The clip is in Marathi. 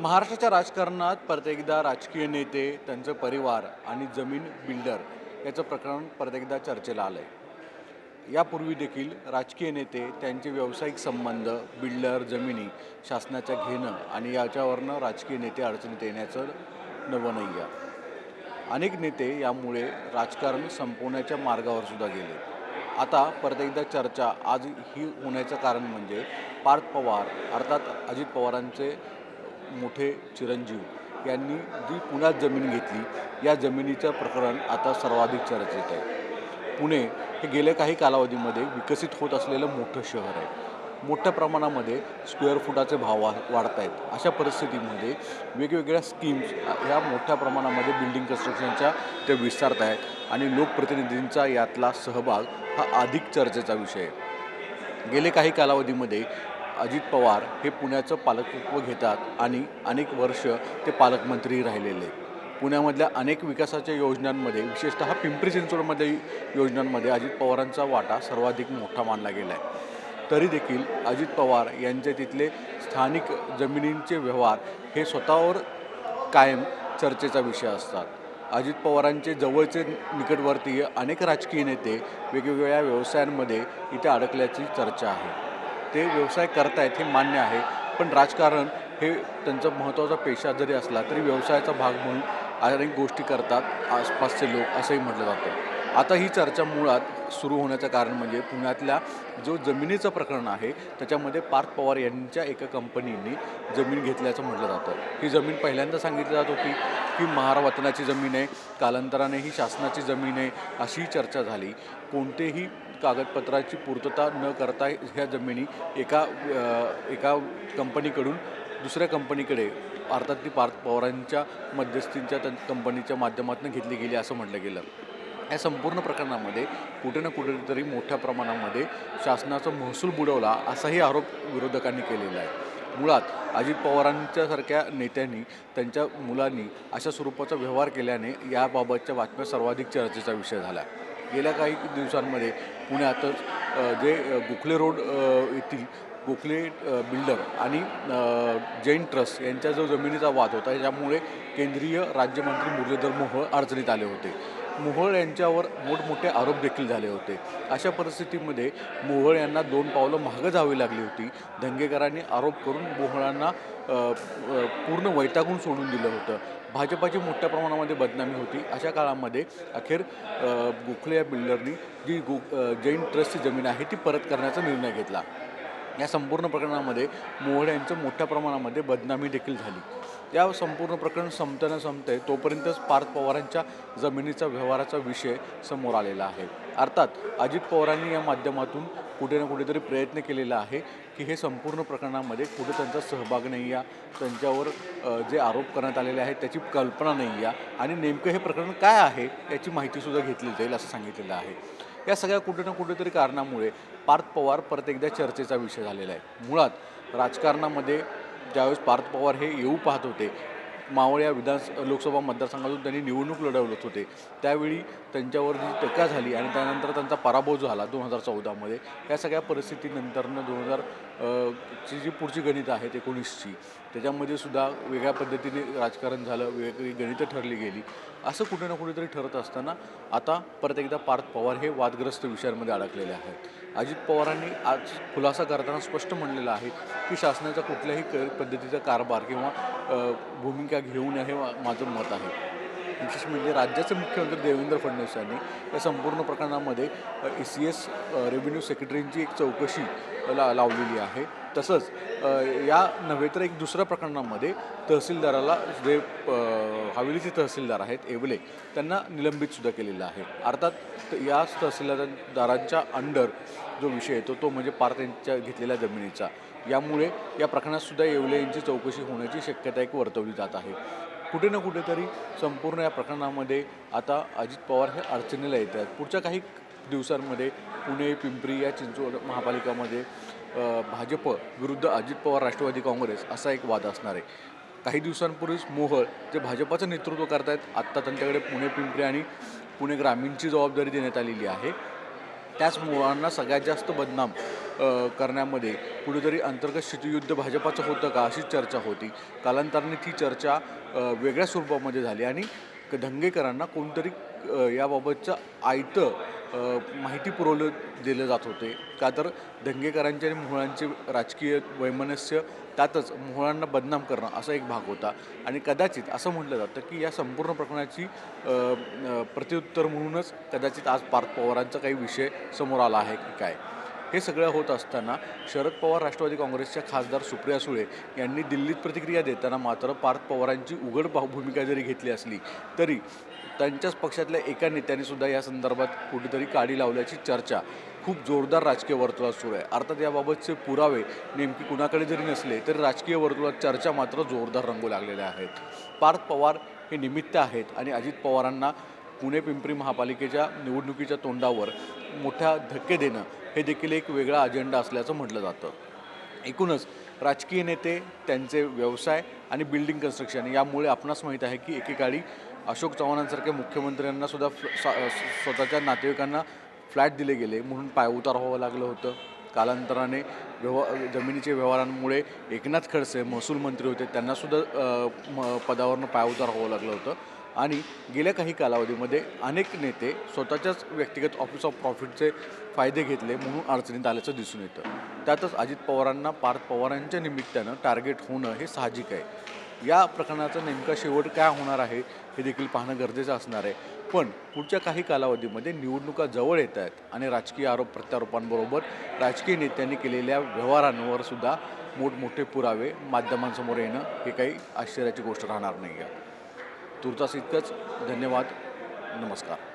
महाराष्ट्राच्या राजकारणात प्रत्येकदा राजकीय नेते त्यांचं परिवार आणि जमीन बिल्डर याचं प्रकरण प्रत्येकदा चर्चेला आलं आहे यापूर्वी देखील राजकीय नेते त्यांचे व्यावसायिक संबंध बिल्डर जमिनी शासनाच्या घेणं आणि याच्यावरनं राजकीय नेते अडचणीत येण्याचं नवं नाही आहे अनेक नेते यामुळे राजकारण संपवण्याच्या मार्गावर सुद्धा गेले. आता परत एकदा चर्चा आज ही होण्याचं कारण म्हणजे पार्थ पवार अर्थात अजित पवारांचे मोठे चिरंजीव यांनी जी पुण्यात जमीन घेतली या जमिनीचं प्रकरण आता सर्वाधिक चर्चेत आहे. पुणे हे गेल्या काही कालावधीमध्ये विकसित होत असलेलं मोठं शहर आहे. मोठ्या प्रमाणामध्ये स्क्वेअर फुटाचे भाव वा वाढत आहेत अशा परिस्थितीमध्ये वेगवेगळ्या स्कीम्स ह्या मोठ्या प्रमाणामध्ये बिल्डिंग कन्स्ट्रक्शनच्या ते विस्तारत आहेत आणि लोकप्रतिनिधींचा यातला सहभाग हा अधिक चर्चेचा विषय आहे. गेले काही कालावधीमध्ये अजित पवार हे पुण्याचं पालकत्व घेतात आणि अनेक वर्ष ते पालकमंत्री राहिलेले. पुण्यामधल्या अनेक विकासाच्या योजनांमध्ये विशेषतः पिंपरी चिंचवडमध्ये योजनांमध्ये अजित पवारांचा वाटा सर्वाधिक मोठा मानला गेला आहे तरी देखील अजित पवार यांचे तिथले स्थानिक जमिनींचे व्यवहार हे स्वतःवर कायम चर्चेचा विषय असतात. अजित पवारांचे जवळचे निकटवर्तीय अनेक राजकीय नेते वेगवेगळ्या व्यवसायांमध्ये इथे अडकल्याची चर्चा आहे. ते व्यवसाय करतायत हे मान्य आहे. पण राजकारण हे त्यांचा महत्त्वाचा पेशा जरी असला तरी व्यवसायाचा भाग म्हणून अनेक गोष्टी करतात आसपासचे लोक असंही म्हटलं जातं. आता ही चर्चा मुळात सुरू होण्याचं कारण म्हणजे पुण्यातल्या जो जमिनीचं प्रकरण आहे त्याच्यामध्ये पार्थ पवार यांच्या एका कंपनीने जमीन घेतल्याचं म्हटलं जातं. ही जमीन पहिल्यांदा सांगितली जात होती की महारावतनाची जमीन आहे कालांतराने ही शासनाची जमीन आहे अशी चर्चा झाली. कोणतेही कागदपत्राची पूर्तता न करता ह्या जमिनी एका एका कंपनीकडून दुसऱ्या कंपनीकडे अर्थात ती पार्थ पवारांच्या मध्यस्थींच्या त्या कंपनीच्या माध्यमातून घेतली गेली असं म्हटलं गेलं. या संपूर्ण प्रकरणामध्ये कुठे ना कुठेतरी मोठ्या प्रमाणामध्ये शासनाचा महसूल बुडवला असाही आरोप विरोधकांनी केलेला आहे. मुळात अजित पवारांच्यासारख्या नेत्यांनी त्यांच्या मुलांनी अशा स्वरूपाचा व्यवहार केल्याने याबाबतच्या बातम्या सर्वाधिक चर्चेचा विषय झाला. गेल्या काही दिवसांमध्ये पुण्यातच जे गोखले रोड येथील गोखले बिल्डर आणि जैन ट्रस्ट यांच्या जो जमिनीचा वाद होता यामुळे केंद्रीय राज्यमंत्री मुरलीधर मोहोळ अडचणीत आले होते. मोहोळ यांच्यावर मोठमोठे आरोप देखील झाले होते. अशा परिस्थितीमध्ये मोहोळ यांना दोन पावलं मागं जावी लागली होती. दंगेकरांनी आरोप करून मोहोळांना पूर्ण वैतागून सोडून दिलं होतं. भाजपाची मोठ्या प्रमाणामध्ये बदनामी होती. अशा काळामध्ये अखेर गोखले या बिल्डरनी जी गो जैन ट्रस्टची जमीन आहे ती परत करण्याचा निर्णय घेतला. या संपूर्ण प्रकरणामध्ये मोहोळ यांचं मोठ्या प्रमाणामध्ये बदनामी देखील झाली. या संपूर्ण प्रकरण संपताना संपतंय तोपर्यंतच पार्थ पवारांच्या जमिनीचा व्यवहाराचा विषय समोर आलेला आहे. अर्थात अजित पवारांनी या माध्यमातून कुठे ना कुठेतरी प्रयत्न केलेला आहे की हे संपूर्ण प्रकरणामध्ये कुठे त्यांचा सहभाग नाही या त्यांच्यावर जे आरोप करण्यात आलेले आहेत त्याची कल्पना नाही या आणि नेमकं हे प्रकरण काय आहे याची माहितीसुद्धा घेतली जाईल असं सांगितलेलं आहे. या सगळ्या कुठे ना कुठेतरी कारणामुळे पार्थ पवार परत एकदा चर्चेचा विषय झालेला आहे. मुळात राजकारणामध्ये ज्यावेळेस पार्थ पवार हे येऊ पाहत होते मावळ या विधान लोकसभा मतदारसंघातून त्यांनी निवडणूक लढवलत होते त्यावेळी त्यांच्यावर जी टीका झाली आणि त्यानंतर त्यांचा पराभव झाला दोन हजार चौदामध्ये या सगळ्या परिस्थितीनंतरनं दोन हजार ची जी पुढची गणितं आहेत एकोणीसची त्याच्यामध्ये सुद्धा वेगळ्या पद्धतीने राजकारण झालं वेगवेगळी गणितं ठरली गेली. असं कुठे ना कुठेतरी ठरत असताना आता परत एकदा पार्थ पवार हे वादग्रस्त विषयांमध्ये अडकलेले आहेत. अजित पवारांनी आज खुलासा करताना स्पष्ट म्हणलेलं आहे की शासनाचा कुठल्याही क पद्धतीचा कारभार किंवा भूमिका घेऊ नये हे माझं मत आहे. विशेष म्हणजे राज्याचे मुख्यमंत्री देवेंद्र फडणवीस यांनी या संपूर्ण प्रकरणामध्ये ई सी एस रेव्हेन्यू सेक्रेटरींची एक चौकशी ला लावलेली आहे. तसंच या नव्हे तर एक दुसऱ्या प्रकरणामध्ये तहसीलदाराला जे हवेलीचे तहसीलदार आहेत एवले त्यांना निलंबितसुद्धा केलेलं आहे. अर्थात या तहसीलदारांच्या अंडर जो विषय येतो तो म्हणजे पार त्यांच्या घेतलेल्या जमिनीचा. यामुळे या प्रकरणातसुद्धा येवले यांची चौकशी होण्याची शक्यता एक वर्तवली जात आहे. कुठे ना कुठेतरी संपूर्ण या प्रकरणामध्ये आता अजित पवार हे अडचणीला येत आहेत. पुढच्या काही दिवसांमध्ये पुणे पिंपरी या चिंचवड महापालिकामध्ये भाजप विरुद्ध अजित पवार राष्ट्रवादी काँग्रेस असा एक वाद असणार आहे. काही दिवसांपूर्वीच मोहळ जे भाजपाचं नेतृत्व करतायत आत्ता त्यांच्याकडे पुणे पिंपरी आणि पुणे ग्रामीणची जबाबदारी देण्यात आलेली आहे. त्याच मुळांना सगळ्यात जास्त बदनाम करण्यामध्ये कुठेतरी अंतर्गत शीतयुद्ध भाजपाचं होतं का अशीच चर्चा होती. कालांतराने ती चर्चा वेगळ्या स्वरूपामध्ये झाली आणि क- कोणतरी याबाबतचं आयतं माहिती पुरवलं दिलं जात होते. का तर दंगेकरांचे आणि मोहळांचे राजकीय वैमनस्य त्यातच मोहळांना बदनाम करणं असा एक भाग होता. आणि कदाचित असं म्हटलं जातं की या संपूर्ण प्रकरणाची प्रत्युत्तर म्हणूनच कदाचित आज पार्थ पवारांचा काही विषय समोर आला आहे की काय. हे सगळं होत असताना शरद पवार राष्ट्रवादी काँग्रेसच्या खासदार सुप्रिया सुळे यांनी दिल्लीत प्रतिक्रिया देताना मात्र पार्थ पवारांची उघड भूमिका जरी घेतली असली तरी त्यांच्याच पक्षातल्या एका नेत्याने सुद्धा या संदर्भात कुठेतरी काडी लावल्याची चर्चा खूप जोरदार राजकीय वर्तुळात सुरू आहे. अर्थात याबाबतचे पुरावे नेमकी कुणाकडे जरी नसले तरी राजकीय वर्तुळात चर्चा मात्र जोरदार रंगू लागलेल्या आहेत. पार्थ पवार हे निमित्त आहेत आणि अजित पवारांना पुणे पिंपरी महापालिकेच्या निवडणुकीच्या तोंडावर मोठ्या धक्के देणं हे देखील एक वेगळा अजेंडा असल्याचं म्हटलं जातं. एकूणच राजकीय नेते त्यांचे व्यवसाय आणि बिल्डिंग कन्स्ट्रक्शन यामुळे आपणास माहीत आहे की एकेकाळी अशोक चव्हाणांसारख्या मुख्यमंत्र्यांना सुद्धा फ्ल- सा- स्वतःच्या नातेवाईकांना फ्लॅट दिले गेले म्हणून पायउतार व्हावं लागलं होतं. कालांतराने व्यवहार जमिनीच्या व्यवहारांमुळे एकनाथ खडसे महसूल मंत्री होते त्यांनासुद्धा म पदावरनं पायउतार व्हावं लागलं होतं. आणि गेल्या काही कालावधीमध्ये अनेक नेते स्वतःच्याच व्यक्तिगत ऑफिस ऑफ प्रॉफिटचे फायदे घेतले म्हणून अडचणीत आल्याचं दिसून येतं. त्यातच अजित पवारांना पार्थ पवारांच्या निमित्तानं टार्गेट होणं हे साहजिक आहे. या प्रकरणाचा नेमका शेवट काय होणार आहे हे देखील पाहणं गरजेचं असणार आहे. पण पुढच्या काही कालावधीमध्ये निवडणुका जवळ येत आहेत आणि राजकीय आरोप प्रत्यारोपांबरोबर राजकीय नेत्यांनी केलेल्या व्यवहारांवर सुद्धा मोठमोठे पुरावे माध्यमांसमोर येणं हे काही आश्चर्याची गोष्ट राहणार नाही आहे तुर्तास इतकंच. धन्यवाद. नमस्कार.